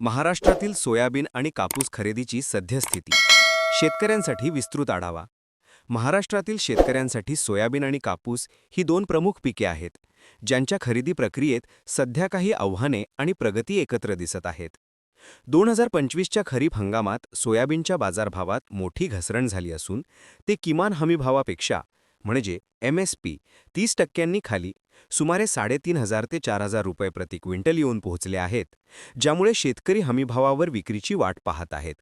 महाराष्ट्रातील सोयाबीन आणि कापूस खरेदीची सद्यस्थिती. शेतकऱ्यांसाठी विस्तृत आढावा. महाराष्ट्रातील शेतकऱ्यांसाठी सोयाबीन आणि कापूस ही दोन प्रमुख पिके आहेत ज्यांच्या खरेदी प्रक्रियेत सध्या काही आव्हाने आणि प्रगती एकत्र दिसत आहेत. दोन हजार पंचवीसच्या खरीप हंगामात सोयाबीनच्या बाजारभावात मोठी घसरण झाली असून ते किमान हमीभावापेक्षा म्हणजे एम एस पी तीस टक्क्यांनी खाली सुमारे साडेतीन हजार ते चार हजार रुपये प्रति क्विंटल येऊन पोहोचले आहेत ज्यामुळे शेतकरी हमीभावावर विक्रीची वाट पाहत आहेत.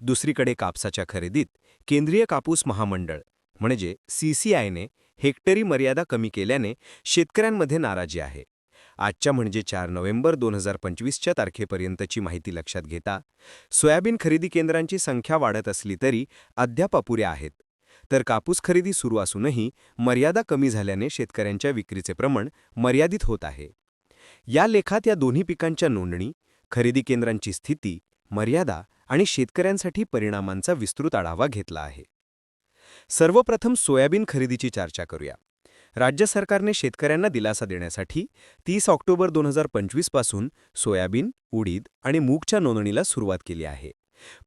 दुसरीकडे कापसाच्या खरेदीत केंद्रीय कापूस महामंडळ म्हणजे सीसीआयने हेक्टरी मर्यादा कमी केल्याने शेतकऱ्यांमध्ये नाराजी आहे. आजच्या म्हणजे चार नोव्हेंबर दोन हजार पंचवीसच्या तारखेपर्यंतची माहिती लक्षात घेता सोयाबीन खरेदी केंद्रांची संख्या वाढत असली तरी अद्याप अपुऱ्या आहेत. तर कापूस खरेदी सुरू असूनही मर्यादा कमी झाल्याने शेतकऱ्यांच्या विक्रीचे प्रमाण मर्यादित होत आहे. या लेखात या दोन्ही पिकांच्या नोंदणी खरेदी केंद्रांची स्थिती मर्यादा आणि शेतकऱ्यांसाठी परिणामांचा विस्तृत आढावा घेतला आहे. सर्वप्रथम सोयाबीन खरेदीची चर्चा करूया. राज्य सरकारने शेतकऱ्यांना दिलासा देण्यासाठी तीस ऑक्टोबर दोन हजार पंचवीसपासून सोयाबीन उडीद आणि मूगच्या नोंदणीला सुरुवात केली आहे.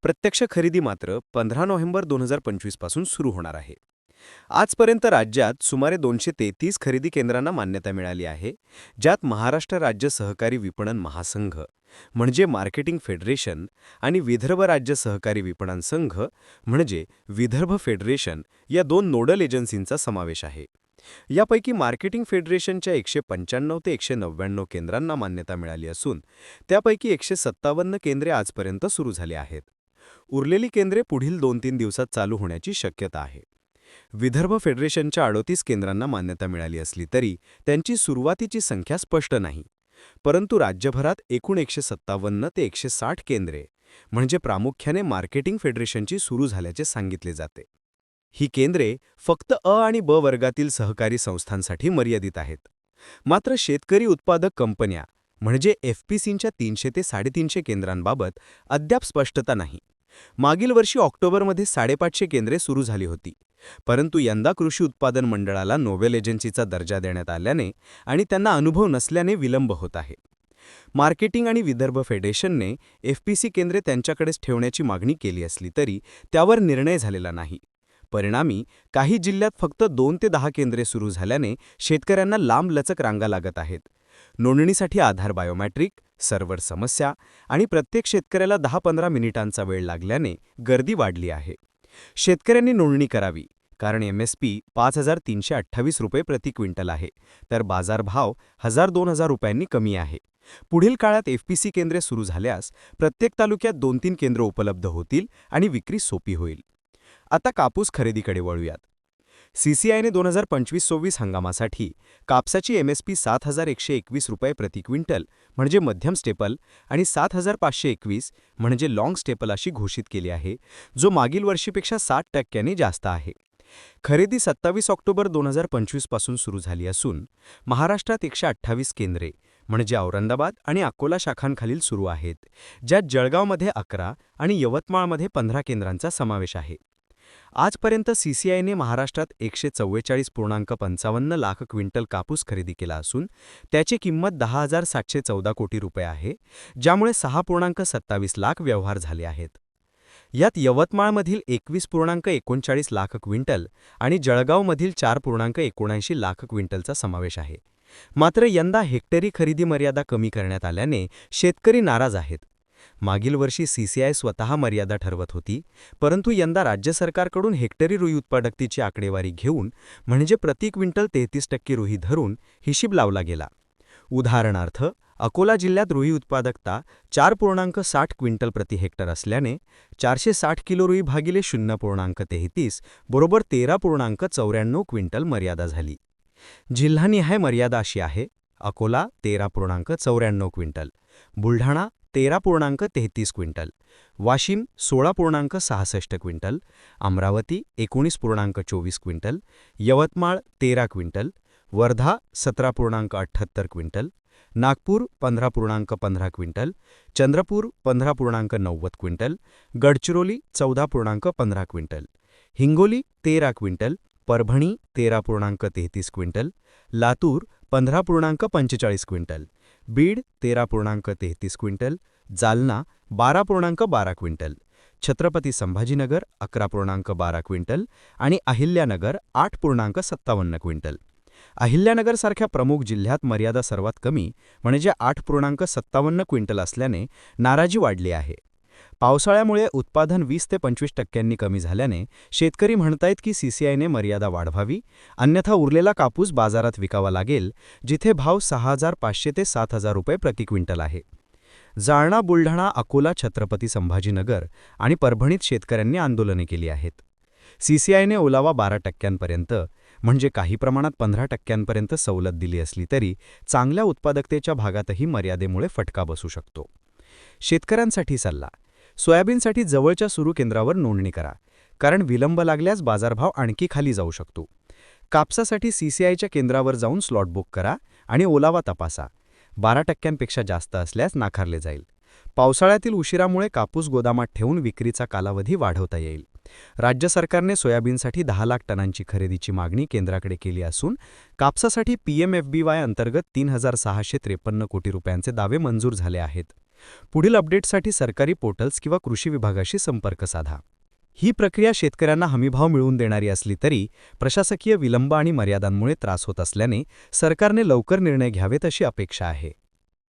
प्रत्यक्ष खरेदी मात्र पंधरा नोव्हेंबर दोन हजार पंचवीसपासून सुरू होणार आहे. आजपर्यंत राज्यात सुमारे दोनशे तेहतीस खरेदी केंद्रांना मान्यता मिळाली आहे ज्यात महाराष्ट्र राज्य सहकारी विपणन महासंघ म्हणजे मार्केटिंग फेडरेशन आणि विदर्भ राज्य सहकारी विपणन संघ म्हणजे विदर्भ फेडरेशन या दोन नोडल एजन्सींचा समावेश आहे. यापैकी मार्केटिंग फेडरेशनच्या एकशे पंच्याण्णव ते एकशे नव्याण्णव केंद्रांना मान्यता मिळाली असून त्यापैकी एकशे सत्तावन्न केंद्रे आजपर्यंत सुरू झाली आहेत. उरलेली केंद्रे पुढील दोन तीन दिवसात चालू होण्याची शक्यता आहे. विदर्भ फेडरेशनच्या अडोतीस केंद्रांना मान्यता मिळाली असली तरी त्यांची सुरुवातीची संख्या स्पष्ट नाही. परंतु राज्यभरात एकूण एकशे सत्तावन्न ते एकशे साठ केंद्रे म्हणजे प्रामुख्याने मार्केटिंग फेडरेशनची सुरू झाल्याचे सांगितले जाते. ही केंद्रे फक्त अ आणि ब वर्गातील सहकारी संस्थांसाठी मर्यादित आहेत. मात्र शेतकरी उत्पादक कंपन्या म्हणजे एफपीसींच्या तीनशे ते साडेतीनशे केंद्रांबाबत अद्याप स्पष्टता नाही. मागील वर्षी ऑक्टोबरमध्ये साडेपाचशे केंद्रे सुरू झाली होती. परंतु यंदा कृषी उत्पादन मंडळाला नोवेल एजन्सीचा दर्जा देण्यात आल्याने आणि त्यांना अनुभव नसल्याने विलंब होत आहे. मार्केटिंग आणि विदर्भ फेडरेशनने एफपीसी केंद्रे त्यांच्याकडेच ठेवण्याची मागणी केली असली तरी त्यावर निर्णय झालेला नाही. परिणामी काही जिल्ह्यात फक्त दोन ते दहा केंद्रे सुरू झाल्याने शेतकऱ्यांना लांब लचक रांगा लागत आहेत. नोंदणीसाठी आधार बायोमॅट्रिक सर्व्हर समस्या आणि प्रत्येक शेतकऱ्याला दहा पंधरा मिनिटांचा वेळ लागल्याने गर्दी वाढली आहे. शेतकऱ्यांनी नोंदणी करावी कारण एम एस पी पाच हजार तीनशे अठ्ठावीस रुपये प्रति क्विंटल आहे तर बाजारभाव हजार दोन हजार रुपयांनी कमी आहे. पुढील काळात एफपीसी केंद्रे सुरू झाल्यास प्रत्येक तालुक्यात दोन तीन केंद्र उपलब्ध होतील आणि विक्री सोपी होईल. आता कापूस खरेदीकडे वळूयात. सीसीआयने दोन हजार पंचवीस सव्वीस हंगामासाठी कापसाची एमएसपी सात हजार एकशे एकवीस रुपये प्रति क्विंटल म्हणजे मध्यम स्टेपल आणि सात हजार पाचशे एकवीस म्हणजे लाँग स्टेपल अशी घोषित केली आहे जो मागील वर्षीपेक्षा साठ टक्क्यांनी जास्त आहे. खरेदी सत्तावीस ऑक्टोबर दोन हजार पंचवीसपासून सुरू झाली असून महाराष्ट्रात एकशे अठ्ठावीस केंद्रे म्हणजे औरंगाबाद आणि अकोला शाखांखालील सुरू आहेत ज्यात जळगावमध्ये अकरा आणि यवतमाळमध्ये पंधरा केंद्रांचा समावेश आहे. आजपर्यंत सीसीआयने महाराष्ट्रात एकशे चव्वेचाळीस पूर्णांक पंचावन्न लाख क्विंटल कापूस खरेदी केला असून त्याची किंमत दहा हजार सातशे चौदा कोटी रुपये आहे ज्यामुळे सहा पूर्णांक सत्तावीस लाख व्यवहार झाले आहेत. यात यवतमाळमधील एकवीस पूर्णांक एकोणचाळीस लाख क्विंटल आणि जळगावमधील चार पूर्णांक एकोणऐंशी लाख क्विंटलचा समावेश आहे. मात्र यंदा हेक्टरी खरेदी मर्यादा कमी करण्यात आल्याने शेतकरी नाराज आहेत. मागील वर्षी सीसीआय स्वतः मर्यादा ठरवत होती परंतु यंदा राज्य सरकारकडून हेक्टरी रुई उत्पादकतेची आकडेवारी घेऊन म्हणजे प्रति क्विंटल तेहतीस टक्के रुई धरून हिशीब लावला गेला. उदाहरणार्थ अकोला जिल्ह्यात रुई उत्पादकता चार पूर्णांक साठ क्विंटल प्रति हेक्टर असल्याने चारशे साठ किलो रुई भागिले शून्य पूर्णांक तेहतीस बरोबर तेरा पूर्णांक चौऱ्याण्णव क्विंटल मर्यादा झाली. जिल्हानिहाय मर्यादा अशी आहे अकोला तेरा पूर्णांक चौऱ्याण्णव क्विंटल बुलढाणा तेरा पूर्णांक तेहतीस क्विंटल वाशिम सोळा पूर्णांक सहासष्ट क्विंटल अमरावती एकोणीस पूर्णांक चोवीस क्विंटल यवतमाळ तेरा क्विंटल वर्धा सतरा पूर्णांक अठ्ठ्याहत्तर क्विंटल नागपूर पंधरा पूर्णांक पंधरा क्विंटल चंद्रपूर पंधरा पूर्णांक नव्वद क्विंटल गडचिरोली चौदा पूर्णांक पंधरा क्विंटल हिंगोली तेरा क्विंटल परभणी तेरा पूर्णांक तेहतीस क्विंटल लातूर पंधरा पूर्णांक पंचेचाळीस क्विंटल बीड तेरा पूर्णांक तेहतीस क्विंटल जालना बारा पूर्णांक बारा क्विंटल छत्रपती संभाजीनगर अकरा पूर्णांक बारा क्विंटल आणि अहिल्यानगर आठ पूर्णांक सत्तावन्न क्विंटल. अहिल्यानगरसारख्या प्रमुख जिल्ह्यात मर्यादा सर्वात कमी म्हणजे आठ पूर्णांक सत्तावन्न क्विंटल असल्याने नाराजी वाढली आहे. पावसाळ्यामुळे उत्पादन वीस ते पंचवीस टक्क्यांनी कमी झाल्याने शेतकरी म्हणतायत की सीसीआयने मर्यादा वाढवावी अन्यथा उरलेला कापूस बाजारात विकावा लागेल जिथे भाव सहा हजार पाचशे ते सात हजार रुपये प्रति क्विंटल आहे. जालना बुलढाणा अकोला छत्रपती संभाजीनगर आणि परभणीत शेतकऱ्यांनी आंदोलने केली आहेत. सीसीआयने ओलावा बारा टक्क्यांपर्यंत म्हणजे काही प्रमाणात पंधरा टक्क्यांपर्यंत सवलत दिली असली तरी चांगल्या उत्पादकतेच्या भागातही मर्यादेमुळे फटका बसू शकतो. शेतकऱ्यांसाठी सल्ला सोयाबीनसाठी जवळच्या सुरू केंद्रावर नोंदणी करा कारण विलंब लागल्यास बाजारभाव आणखी खाली जाऊ शकतो. कापसासाठी सीसीआयच्या केंद्रावर जाऊन स्लॉट बुक करा आणि ओलावा तपासा. बारा टक्क्यांपेक्षा जास्त असल्यास नाकारले जाईल. पावसाळ्यातील उशिरामुळे कापूस गोदामात ठेवून विक्रीचा कालावधी वाढवता येईल. राज्य सरकारने सोयाबीनसाठी दहा लाख टनांची खरेदीची मागणी केंद्राकडे केली असून कापसासाठी पीएमएफबीवाय अंतर्गत तीन हजार सहाशे त्रेपन्न कोटी रुपयांचे दावे मंजूर झाले आहेत. पुढील अपडेटसाठी सरकारी पोर्टल्स किंवा कृषी विभागाशी संपर्क साधा. ही प्रक्रिया शेतकऱ्यांना हमीभाव मिळवून देणारी असली तरी प्रशासकीय विलंब आणि मर्यादांमुळे त्रास होत असल्याने सरकारने लवकर निर्णय घ्यावेत अशी अपेक्षा आहे.